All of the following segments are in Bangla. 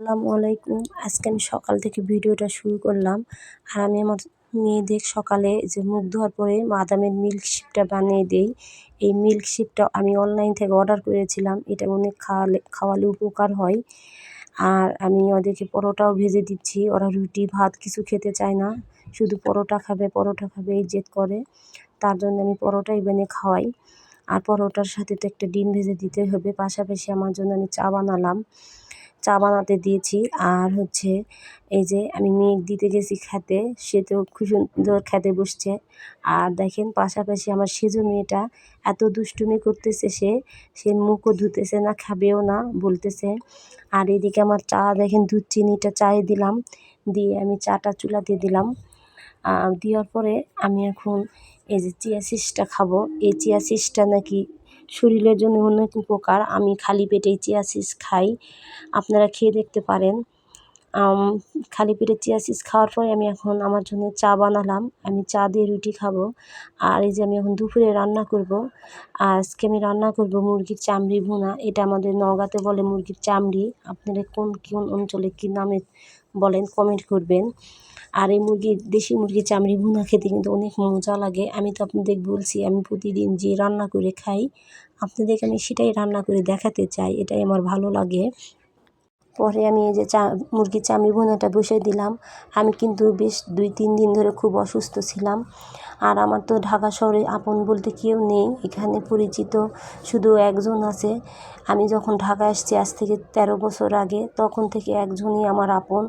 আসসালামু আলাইকুম। আজকে আমি সকাল থেকে ভিডিওটা শুরু করলাম। আর আমি আমার মেয়েদের সকালে যে মুখ ধোয়ার পরে বাদামের মিল্কশেকটা বানিয়ে দেই। এই মিল্কশেকটা আমি অনলাইন থেকে অর্ডার করেছিলাম। এটা অনেক খাওয়ালে খাওয়ালে উপকার হয়। আর আমি ওদেরকে পরোটাও ভেজে দিচ্ছি। ওরা রুটি, ভাত কিছু খেতে চায় না। শুধু পরোটা খাবে পরোটা খাবে, এই জেদ করে। তার জন্য আমি পরোটাই বেনে খাওয়াই। আর পরোটার সাথে তো একটা ডিম ভেজে দিতে হবে। পাশাপাশি আমার জন্য আমি চা বানালাম। চা বানাতে দিয়েছি। আর হচ্ছে এই যে আমি মেঘ দিতে গেছি খেতে, সে তো খুব সুন্দর খেতে বসছে। আর দেখেন পাশাপাশি আমার সেজো মেয়েটা এত দুষ্টুমি করতেছে সে সে মুখও ধুতেছে না, খাবেও না বলতেছে। আর এদিকে আমার চা, দেখেন দুধ চিনিটা চায়ে দিলাম, দিয়ে আমি চাটা চুলাতে দিলাম। দেওয়ার পরে আমি এখন এই যে চিয়া সিসটা খাব। এই চিয়া সিসটা নাকি শরীরের জন্য অনেক উপকার। আমি খালি পেটেই চিয়া সিস খাই। আপনারা খেয়ে দেখতে পারেন। খালি পেটে চিয়া সিস খাওয়ার পরে আমি এখন আমার জন্য চা বানালাম। আমি চা দিয়ে রুটি খাব। আর এই যে আমি এখন দুপুরে রান্না করব, আজকে আমি রান্না করব মুরগির চামড়ি ভুনা। এটা আমাদের নওগাঁতে বলে মুরগির চামড়ি। আপনারা কোন কোন অঞ্চলে কী নামে বলেন কমেন্ট করবেন। আর এই মুরগির দেশি মুরগির চামড়ি ভুনা খেতে কিন্তু অনেক মজা লাগে। আমি তো আপনাদের বলছি, আমি প্রতিদিন যে রান্না করে খাই, আপনাদেরকে আমি সেটাই রান্না করে দেখাতে চাই, এটাই আমার ভালো লাগে। পরে আমি এই যে চা, মুরগির চামড়ি ভুনাটা বসিয়ে দিলাম। আমি কিন্তু বেশ দুই, তিন দিন ধরে খুব অসুস্থ ছিলাম। আর আমার তো ঢাকা শহরে আপন বলতে কেউ নেই, এখানে পরিচিত শুধু একজন আছে। আমি যখন ঢাকা এসেছি আজ থেকে তেরো বছর আগে, তখন থেকে একজনই আমার আপন।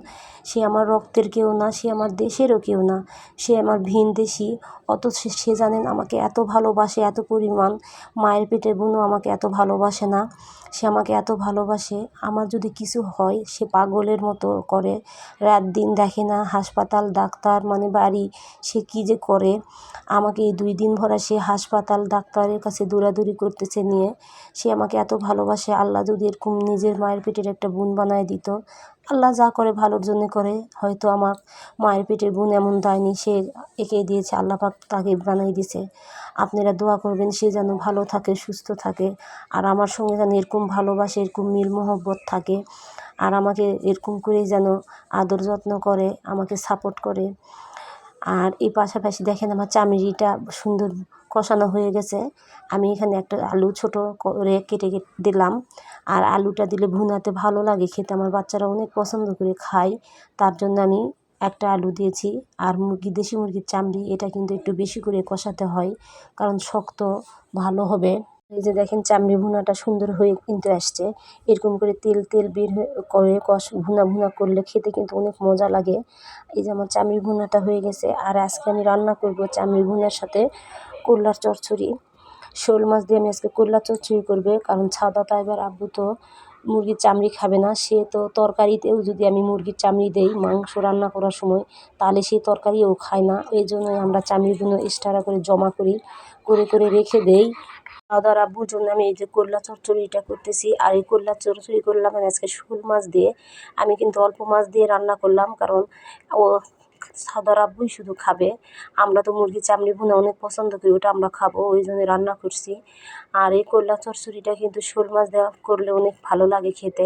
সে আমার রক্তের কেউ না, সে আমার দেশেরও কেউ না। সে আমার ভিন দেশি অত সে জানেন আমাকে এত ভালোবাসে, এত পরিমাণ। মায়ের পেটের বোনও আমাকে এত ভালোবাসে না। সে আমাকে এত ভালোবাসে। আমার যদি কিছু হয়, সে পাগলের মতো করে। রাত দিন দেখে না, হাসপাতাল, ডাক্তার মানে বাড়ি, সে কী যে করে? আমাকে এই দুই দিন ভরা সে হাসপাতাল, ডাক্তারের কাছে দৌড়াদৌড়ি করতেছে নিয়ে। সে আমাকে এত ভালোবাসে, আল্লাহ যদি এরকম নিজের মায়ের পেটের একটা বোন বানায় দিত আল্লাহ যা করে ভালোর জন্য করে, হয়তো আমার মায়ের পেটের বোন এমন দেয়নি, সে একে দিয়েছে, আল্লাহ পাক তাকে বানিয়ে দিছে। আপনারা দোয়া করবেন, সে যেন ভালো থাকে, সুস্থ থাকে, আর আমার সঙ্গে যেন এরকম ভালোবাসে, এরকম মিল মহব্বত থাকে, আর আমাকে এরকম করেই যেন আদর যত্ন করে, আমাকে সাপোর্ট করে। আর এই পাশাপাশি দেখেন আমার চামেরিটা সুন্দর কষানো হয়ে গেছে। আমি এখানে একটা আলু ছোট করে কেটে দিলাম। আর আলুটা দিলে ভুনাতে ভালো লাগে। খেতে আমার বাচ্চারা অনেক পছন্দ করে খায়। তার জন্য আমি একটা আলু দিয়েছি। আর মুরগি, দেশি মুরগির চামড়ি, এটা কিন্তু একটু বেশি করে কষাতে হয়। কারণ শক্ত, ভালো হবে। এই যে দেখেন, চামড়ি ভুনাটা সুন্দর হয়ে কিন্তু আসছে। এরকম করে তেল তেল বের করে কষ ভুনা ভুনা করলে খেতে কিন্তু অনেক মজা লাগে। এই যে আমার চামড়ি ভুনাটা হয়ে গেছে। আর আজকে আমি রান্না করব চামড়ি ভুনার সাথে করলার চচ্চড়ি শোল মাছ দিয়ে আমি আজকে করলার চচ্চড়ি করবে, কারণ ছাদা তাইবার আব্বু তো মুরগির চামড়ি খাবে না। সে তো তরকারিতেও যদি আমি মুরগির চামড়ি দেই, মাংস রান্না করার সময়, তাহলে সে তরকারিও খায় না। এই জন্যই আমরা চামড়িগুলো এক্সট্রা করে জমা করি, করে করে রেখে দেই। দাদার আব্বুর জন্য আমি এই যে করলা চচ্চড়িটা করতেছি, আর এই করলা চচ্চড়ি করলাম আমি আজকে শোল মাছ দিয়ে। আমি কিন্তু অল্প মাছ দিয়ে রান্না করলাম, কারণ ও সাদার আব্বুই শুধু খাবে। আমরা তো মুরগি চামড়ি ভুনা অনেক পছন্দ করি, ওটা আমরা খাব, ওই জন্য রান্না করছি। আর এই করলা চচ্চড়িটা কিন্তু শোল মাছ দেওয়া করলে অনেক ভালো লাগে খেতে।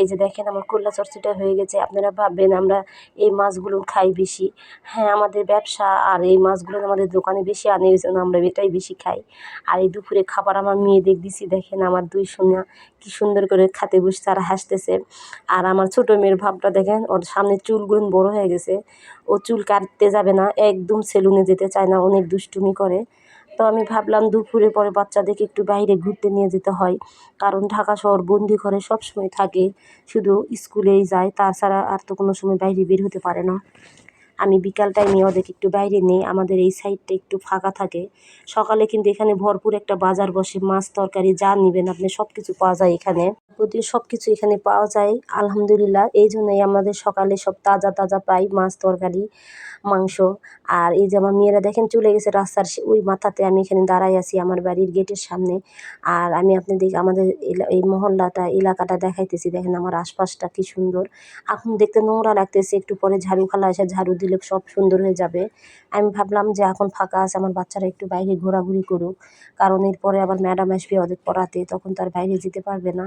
এই যে দেখেন আমার করলা চচ্চড়িটা হয়ে গেছে, আপনারা ভাববেন আমরা এই মাছগুলো খাই বেশি। হ্যাঁ আমাদের ব্যবসা আর এই মাছগুলো আমাদের দোকানে বেশি আনে ওই জন্য আমরা এটাই বেশি খাই। আর এই দুপুরে খাবার আমার মেয়ে দেখ দিছি দেখেন আমার দুই সোনা কি সুন্দর করে খাতে বসে তারা হাসতেছে। আর আমার ছোটো মেয়ের ভাবটা দেখেন, ওর সামনে চুলগুলো বড় হয়ে গেছে। ও চুল কাটতে যাবে না, একদম সেলুনে যেতে চায় না, অনেক দুষ্টুমি করে। তো আমি ভাবলাম দুপুরে পরে বাচ্চাদেরকে একটু বাইরে ঘুরতে নিয়ে যেতে হয়, কারণ ঢাকা শহর বন্দি ঘরে সবসময় থাকে, শুধু স্কুলেই যায়, তাছাড়া আর তো কোনো সময় বাইরে বের হতে পারে না। আমি বিকাল টাইমে ওদেরকে একটু বাইরে নিই, আমাদের এই সাইডটা একটু ফাঁকা থাকে। সকালে কিন্তু এখানে ভরপুর একটা বাজার বসে, মাছ তরকারি যা নেবেন আপনি সব কিছু পাওয়া যায় এখানে। প্রতিদিন সব কিছু এখানে পাওয়া যায়, আলহামদুলিল্লাহ। এই জন্যই আমাদের সকালে সব তাজা তাজা পাই, মাছ তরকারি, মাংস। আর এই যে আমার মেয়েরা দেখেন চলে গেছে রাস্তার ওই মাথাতে আমি এখানে দাঁড়াই আছি আমার বাড়ির গেটের সামনে। আর আমি আপনাদের আমাদের এই মহল্লাটা, এলাকাটা দেখাইতেছি। দেখেন আমার আশপাশটা কি সুন্দর। এখন দেখতে নোংরা লাগতেছে, একটু পরে ঝাড়ু খালা এসে ঝাড়ু দিলে সব সুন্দর হয়ে যাবে। আমি ভাবলাম যে এখন ফাঁকা আছে, আমার বাচ্চারা একটু বাইরে ঘোরাঘুরি করুক। কারণ এরপরে আবার ম্যাডাম আসবে ওদের পড়াতে, তখন তার বাইরে যেতে পারবে না।